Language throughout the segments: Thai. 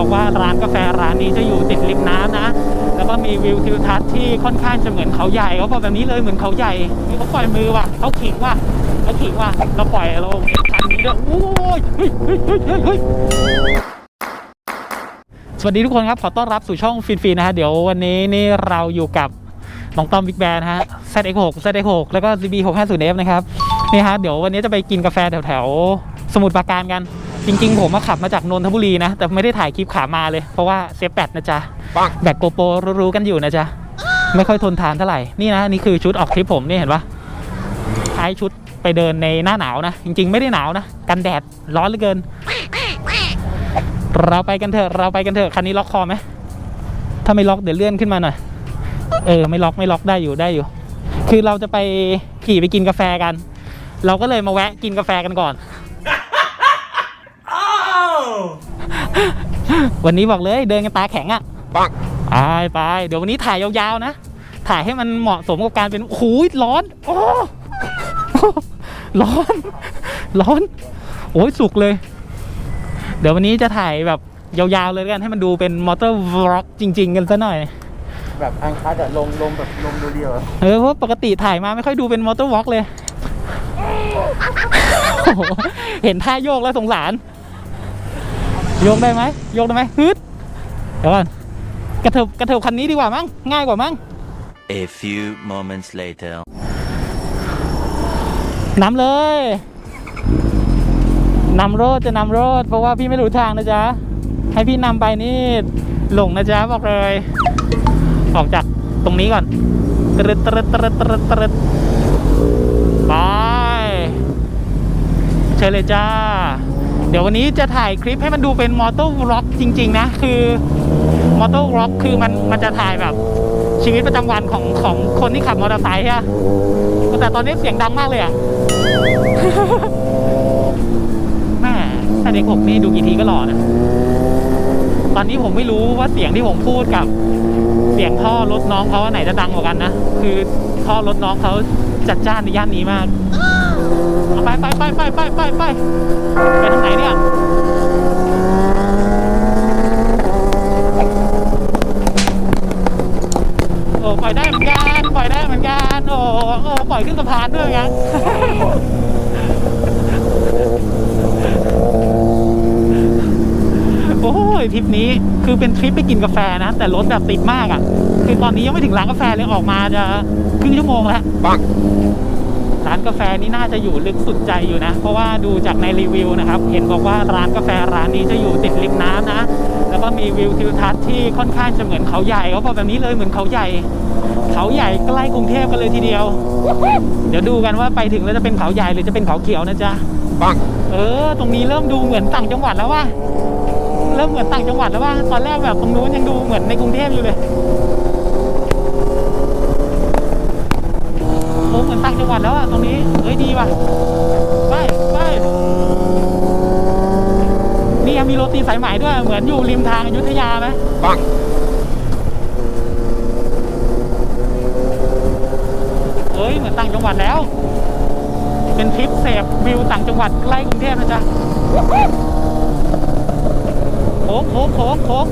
บอกว่าร้านกาแฟร้านนี้จะอยู่ติดริมน้ำนะ แล้วก็มีวิวทิวทัศน์ที่ค่อนข้างจะเหมือนเขาใหญ่เขาบอกแบบนี้เลยเหมือนเขาใหญ่นี่เขาปล่อยมือว่ะเขาขิงว่ะเขาขิงว่ะเราปล่อยลงคันนี้ด้วยโอ้ยเฮ้ยเฮ้ยเฮ้ยเฮ้ยเฮ้ยสวัสดีทุกคนครับขอต้อนรับสู่ช่องฟินฟีนะฮะเดี๋ยววันนี้นี่เราอยู่กับน้องต้อมบิ๊กแบนฮะ ZX6 ZX6 แล้วก็ ZB650F นะครับนี่ฮะเดี๋ยววันนี้จะไปกินกาแฟแถวแถวสมุทรปราการกัน จริง ๆ ผมมาขับมาจากนนทบุรีนะ แต่ไม่ได้ถ่ายคลิปขามาเลย เพราะว่าเซฟแบตนะจ๊ะปังแบตโกโปรรู้ๆกันอยู่นะจ๊ะ ไม่ค่อยทนทานเท่าไหร่ นี่นะนี่คือชุดออกทริปผมนี่เห็นปะใช้ชุดไปเดินในหน้าหนาวนะ จริง ๆ ไม่ได้หนาวนะ กันแดดร้อนเหลือเกิน เราไปกันเถอะ เราไปกันเถอะ คันนี้ล็อกคอไหม ถ้าไม่ล็อกเดี๋ยวเลื่อนขึ้นมาหน่อย เออ ไม่ล็อกไม่ล็อกได้อยู่ได้อยู่ คือเราจะไปขี่ไปกินกาแฟกัน เราก็เลยมาแวะกินกาแฟกันก่อน วันนี้บอกเลยเดินกันตาแข็งอะปังไปไปเดี๋ยววันนี้ถ่ายยาวๆนะ ถ่ายให้มันเหมาะสมกับการเป็นโอ้โหร้อนโอ้ร้อน ร้อน โอ้ยสุกเลย เดี๋ยววันนี้จะถ่ายแบบยาวๆเลยแล้วกันให้มันดูเป็นมอเตอร์วล็อกจริง ๆ กันซะหน่อย แบบอังคัดอะลงลงแบบลงเรียวๆอะเออเพราะปกติถ่ายมาไม่ค่อยดูเป็นมอเตอร์วอล์กเลยโอ้โหเห็นท่าโยกแล้วสงสารโยกได้ไหมโยกได้ไหมฮึดเดี๋ยวก่อนกระเถิบกระเถิบคันนี้ดีกว่ามั้งง่ายกว่ามั้ง A few moments later. นำเลยนำรถจะนำรถเพราะว่าพี่ไม่รู้ทางนะจ๊ะ ให้พี่นำไปนี่หลงนะจ๊ะบอกเลย ออกจากตรงนี้ก่อนตรึดตรึดตรึดตรึดตรึดไปเชิญเลยจ้า เดี๋ยววันนี้จะถ่ายคลิปให้มันดูเป็นมอเตอร์วล็อกจริง ๆ นะ คือมอเตอร์วล็อกคือมันมันจะถ่ายแบบ ชีวิตประจำวันของของคนที่ขับมอเตอร์ไซค์อะแต่ตอนนี้เสียงดังมากเลยอะแม่แต่เด็กผมนี่ดูกี่ทีก็หล่อนะตอนนี้ผมไม่รู้ว่าเสียงที่ผมพูดกับ เสียงท่อรถน้องเขาอันไหนจะดังกว่ากันนะ คือท่อรถน้องเขาจัดจ้านในย่านนี้มาก เอาไปไปไปไปไปไปไปไปทางไหนเนี่ยโอ้ปล่อยได้เหมือนกันปล่อยได้เหมือนกันโอ้โอ้ปล่อยขึ้นสะพานด้วยงั้นโอ้ยทริปนี้คือเป็นทริปไปกินกาแฟนะ แต่รถแบบติดมากอะ่ะ คือตอนนี้ยังไม่ถึงร้านกาแฟเลยออกมาจะครึ่งชั่วโมงแล้วปัง ร้านกาแฟนี่น่าจะอยู่ลึกสุดใจอยู่นะ เพราะว่าดูจากในรีวิวนะครับ เห็นบอกว่าร้านกาแฟร้านนี้จะอยู่ติดริมน้ำนะ แล้วก็มีวิวทิวทัศน์ที่ค่อนข้างจะเหมือนเขาใหญ่เขาบอกแบบนี้เลยเหมือนเขาใหญ่ เขาใหญ่ใกล้กรุงเทพกันเลยทีเดียว เดี๋ยวดูกันว่าไปถึงแล้วจะเป็นเขาใหญ่หรือจะเป็นเขาเขียวนะจ๊ะปังเออ ตรงนี้เริ่มดูเหมือนต่างจังหวัดแล้วว่าเริ่มเหมือนต่างจังหวัดแล้วว่าตอนแรกแบบตรงนู้นยังดูเหมือนในกรุงเทพอยู่เลย โอ้เหมือนต่างจังห วัดแล้วอะตรงนี้ เฮ้ย ดีว่ะ ไปไปนี่ยังมีโรตีสายไหมด้วย เหมือนอยู่ริมทางอยุธยาไหมปังเฮ้ย เหมือนต่างจังหวัดแล้ว เป็นทริปเสพวิวต่างจังหวัดใกล้กรุงเทพนะจ๊ะโค้งโค้งโค้งโค้ง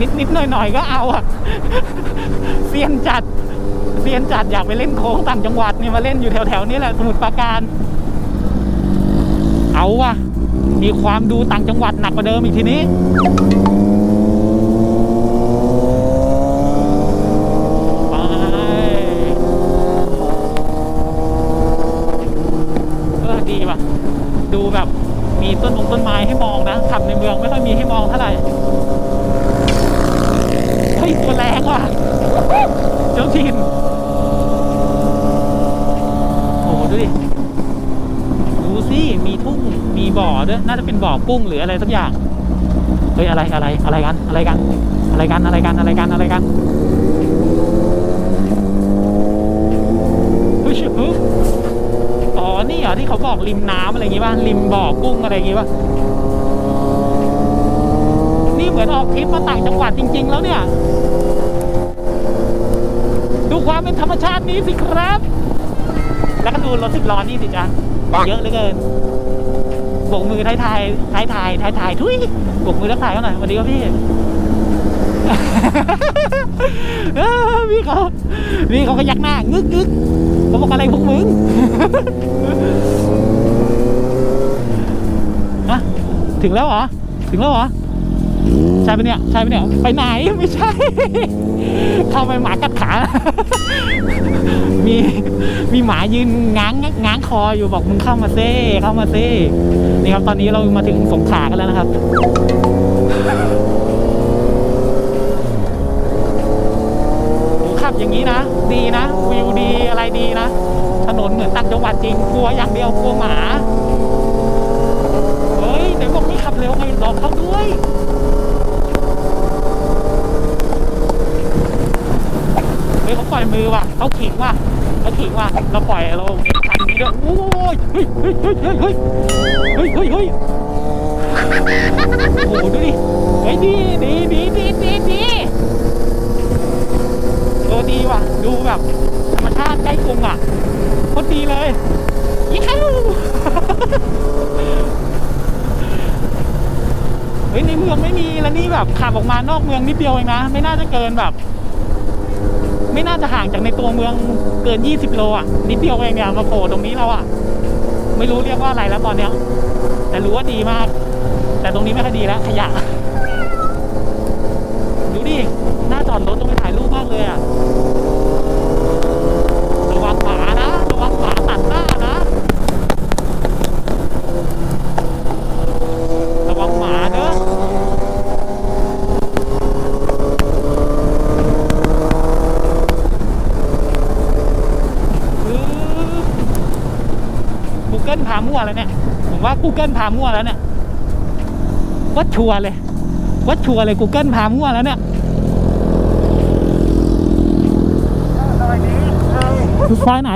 นิดนิดหน่อยหน่อยก็เอาอะเซียนจัดเซียนจัดอยากไปเล่นโค้งต่างจังหวัดเนี่ยมาเล่นอยู่แถวแถวๆนี้แหละสมุทรปราการ เอาวะมีความดูต่างจังหวัดหนักกว่าเดิมอีกทีนี้ ไปเออดีว่ะ ดูแบบมีต้นมงต้นไม้ให้มองนะขับในเมืองไม่ค่อยมีให้มองเท่าไหร่ เฮ้ยตัวแรงว่ะ เจ้าถิ่นโอ้โหดูดิ ดูสิ มีทุ่ง มีบ่อด้วย น่าจะเป็นบ่อ กุ้งหรืออะไรสักอย่างเฮ้ยอะไรอะไรอะไรกันอะไรกัน อะไรกันอะไรกันอะไรกันอะไรกันเฮ้ยฮึบอ๋อนี่เหรอที่เขาบอกริมน้ำอะไรอย่างงี้ป่ะริมบ่อกุ้งอะไรอย่างงี้ป่ะนี่เหมือนออกทริปมาต่างจังหวัดจริง ๆ แล้วเนี่ยดูความเป็นธรรมชาตินี้สิครับ แล้วก็ดูรถสิบล้อนี่สิจ๊ะเยอะเหลือเกินโบกมือท้ายทายท้ายทายท้ายทายทุยบกมือทักทายเขาหน่อยสวัสดีครับพี่พี่เขาพี่เขาก็ยักหน้างึกงึกเขาบอกอะไรพวกมึงฮะถึงแล้วเหรอ ถึงแล้วเหรอ ใช่ปะเนี่ย ใช่ปะเนี่ย ไปไหนไม่ใช่ เข้าไปหมากัดขา มีมีหมายืนง้างง้างคออยู่บอกมึงเข้ามาเซ่เข้ามาเซ่นี่ครับตอนนี้เรามาถึงสงขลากันแล้วนะครับขับอย่างนี้นะ ดีนะวิวดีอะไรดีนะ ถนนเหมือนต่างจังหวัดจริงกลัวอย่างเดียวกลัวหมา เฮ้ยไหนบอกไม่ขับเร็วไงรอกเขาด้วย เฮ้ ยเขาปล่อยมือว่ะเขาขิงว่ะเขาขิงว่ะเราปล่อยเราคันนี้ด้วยโอ้ยเฮ้ยเฮ้ยเฮ้ยเฮ้ยเฮ้ยเฮ้ยเฮ้ยโอ้โหดูดิเฮ้ยดีดีดีดีดีดีเออดีว่ะ ดูแบบธรรมชาติใกล้กรุงอะโคตรดีเลยยิ่งเข้าเฮ้ยในเมืองไม่มีแล้วนี่แบบขับออกมานอกเมืองนิดเดียวเองนะ ไม่น่าจะเกินแบบ ไม่น่าจะห่างจากในตัวเมืองเกิน 20 โลอะ นิดเดียวเองเนี่ยมาโผล่ตรงนี้แล้วอะ ไม่รู้เรียกว่าอะไรแล้วตอนเนี้ย แต่รู้ว่าดีมาก แต่ตรงนี้ไม่ค่อยดีแล้วขยะดูดิหน้าจอดรถต้องไปถ่ายรูปมากเลยอะระวังหมานะระวังหมาตัดหน้านะระวังหมาเด้อคือ Google พามั่วแล้วเนี่ย ผม ว่า Google พามั่วแล้วเนี่ยวัดชัวร์เลยวัดชัวร์เลย Google พามั่วแล้วเนี่ยซอยนี้เออซอยไหน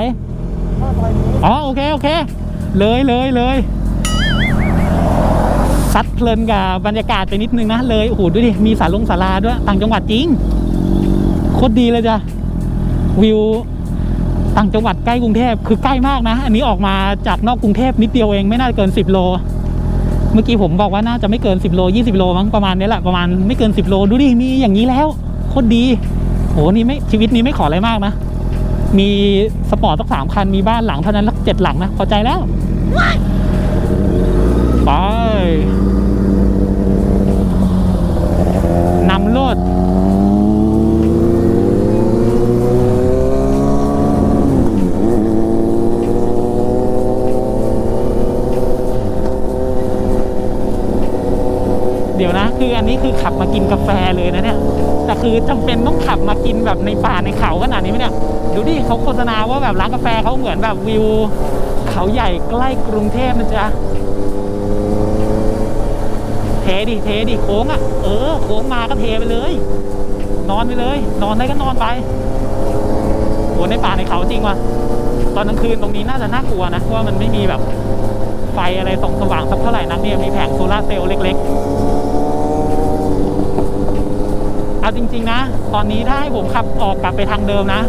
อ๋อโอเคโอเค เลยเลยเลยซัดเพลินกับบรรยากาศไปนิดนึงนะเลยโอ้โหดูดิมีสาลงสาราด้วยต่างจังหวัดจริงโคตรดีเลยจ้ะวิว ต่างจังหวัดใกล้กรุงเทพคือใกล้มากนะ อันนี้ออกมาจากนอกกรุงเทพนิดเดียวเองไม่น่าเกิน 10 โล เมื่อกี้ผมบอกว่าน่าจะไม่เกิน 10 โล 20 โลมั้งประมาณนี้แหละประมาณไม่เกิน 10 โลดูดิมีอย่างนี้แล้วโคตรดีโหนี่ไม่ชีวิตนี้ไม่ขออะไรมากนะ มีสปอร์ตสักสามคันมีบ้านหลังเท่านั้นสักเจ็ดหลังนะพอใจแล้ว ไปนำรถเดี๋ยวนะ คืออันนี้คือขับมากินกาแฟเลยนะเนี่ยแต่คือจำเป็นต้องขับมากินแบบในป่าในเขาขนาดนี้ไหมเนี่ยดูดิเขาโฆษณาว่าแบบร้านกาแฟเขาเหมือนแบบวิว เขาใหญ่ใกล้กรุงเทพนะจ๊ะเทดิเทดิโค้งอะเออโค้งมาก็เทไปเลย นอนไปเลย นอนได้ก็นอนไปโหในป่าในเขาจริงว่ะตอนกลางคืนตรงนี้น่าจะน่ากลัวนะเพราะว่ามันไม่มีแบบไฟอะไรส่องสว่างสักเท่าไหร่นักเนี่ยมีแผงโซลาเซลล์เล็ก ๆ เอาจริง ๆ นะ ตอนนี้ถ้าให้ผมขับออกกลับไปทางเดิมนะ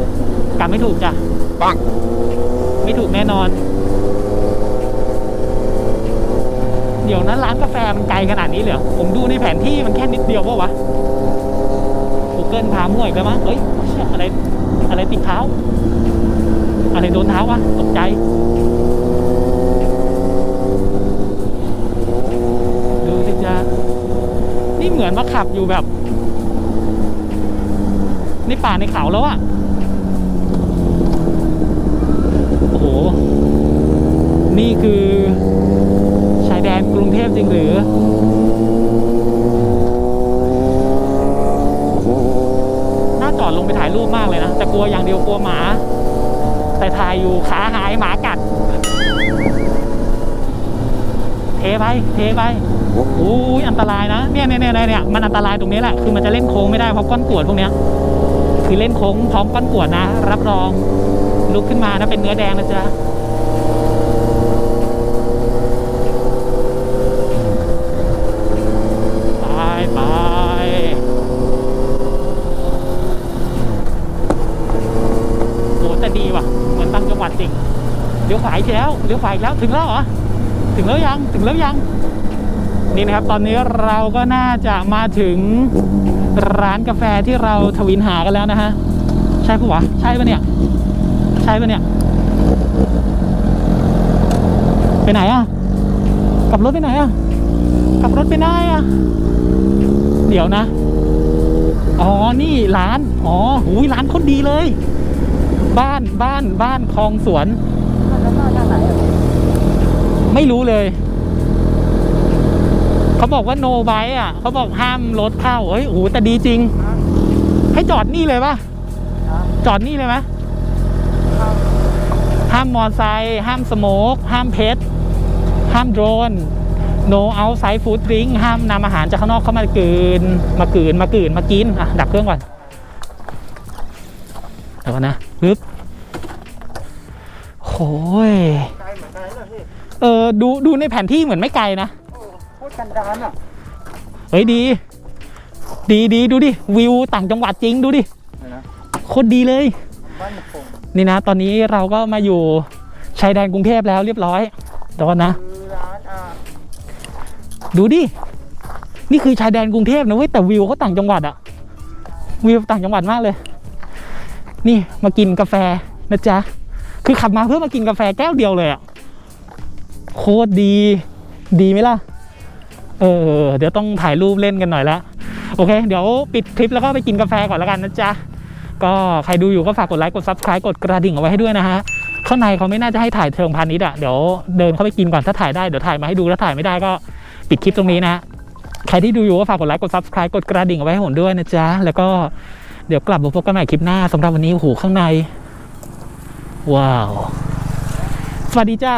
กลับไม่ถูกจ้ะปังไม่ถูกแน่นอน เดี๋ยวนะร้านกาแฟมันไกลขนาดนี้เลยเหรอผมดูในแผนที่มันแค่นิดเดียวปะวะ Google พามั่วอีกแล้วมั้งเฮ้ยเชี่ยอะไรอะไรติดเท้า อะไรโดนเท้าวะตกใจดูสิจ้านี่เหมือนมาขับอยู่แบบ ในป่าในเขาแล้วอะโอ้โห นี่คือชายแดนกรุงเทพจริงหรือน่าจอดลงไปถ่ายรูปมากเลยนะ แต่กลัวอย่างเดียวกลัวหมา แต่ถ่ายอยู่ขาหายหมากัด เทไป เทไปอุ้ยอันตรายนะเนี่ยเนี่ยเนี่ยเนี่ยมันอันตรายตรงนี้แหละ คือมันจะเล่นโค้งไม่ได้เพราะก้อนกรวดพวกเนี้ย คือเล่นโค้งพร้อมก้อนกวดนะ รับรองลุกขึ้นมานะเป็นเนื้อแดงนะจ๊ะไปไปโหแต่ดีว่ะเหมือนตังจังหวัดจริงเดี๋ยวขวาอีกแล้วเลี้ยวขวาอีกแล้วถึงแล้วเหรอถึงแล้วยังถึงแล้วยังนี่นะครับ ตอนนี้เราก็น่าจะมาถึง ร้านกาแฟที่เราทวินหากันแล้วนะฮะ ใช่ปะวะ ใช่ปะเนี่ย ใช่ปะเนี่ย ไปไหนอะกลับรถไปไหนอะกลับรถไปไหนอะเดี๋ยวนะ อ๋อ นี่ร้าน อ๋อหูยร้านคนดีเลย บ้านบ้านบ้านคลองสวนแล้วมาจากไหนอะไม่รู้เลย เขาบอกว่าโนไบอะเขาบอกห้ามรถเข้าเฮ้ยโอ้โหแต่ดีจริง ให้จอดนี่เลยปะจอดนี่เลยไหมห้ามมอไซค์ห้ามสโมกห้ามเพชรห้ามโดรน no outside food drink ห้ามนำอาหารจากข้างนอกเข้ามากืน มากืนมากืนมากินอะดับเครื่องก่อนเดี๋ยวก่อนนะปึ๊บโอ้ยเออดูดูในแผนที่เหมือนไม่ไกลนะ กันดานอะเฮ้ยดี ดีดีดูดิ วิวต่างจังหวัดจริงดูดินะโคตรดีเลย บ้านหมกคงนี่นะ ตอนนี้เราก็มาอยู่ชายแดนกรุงเทพแล้วเรียบร้อยเดี๋ยวก่อนนะ คือร้านอ่าดูดิ นี่คือชายแดนกรุงเทพนะเว้ยแต่วิวเขาต่างจังหวัดอะวิวต่างจังหวัดมากเลย นี่มากินกาแฟนะจ๊ะ คือขับมาเพื่อมากินกาแฟแก้วเดียวเลยอะโคตรดี ดีไหมล่ะ เออ เดี๋ยวต้องถ่ายรูปเล่นกันหน่อยละโอเค เดี๋ยวปิดคลิปแล้วก็ไปกินกาแฟก่อนแล้วกันนะจ๊ะ ก็ใครดูอยู่ก็ฝากกดไลค์กด subscribe กดกระดิ่งเอาไว้ให้ด้วยนะฮะ ข้างในเขาไม่น่าจะให้ถ่ายเทิงพาณิชย์อะเดี๋ยวเดินเข้าไปกินก่อนถ้าถ่ายได้เดี๋ยวถ่ายมาให้ดูถ้าถ่ายไม่ได้ก็ปิดคลิปตรงนี้นะใครที่ดูอยู่ก็ฝากกดไลค์กด subscribe กดกระดิ่งเอาไว้ให้ผมด้วยนะจ๊ะ แล้วก็เดี๋ยวกลับมาพบกันใหม่คลิปหน้าสำหรับวันนี้โอ้โหข้างใน ว้าว สวัสดีจ้า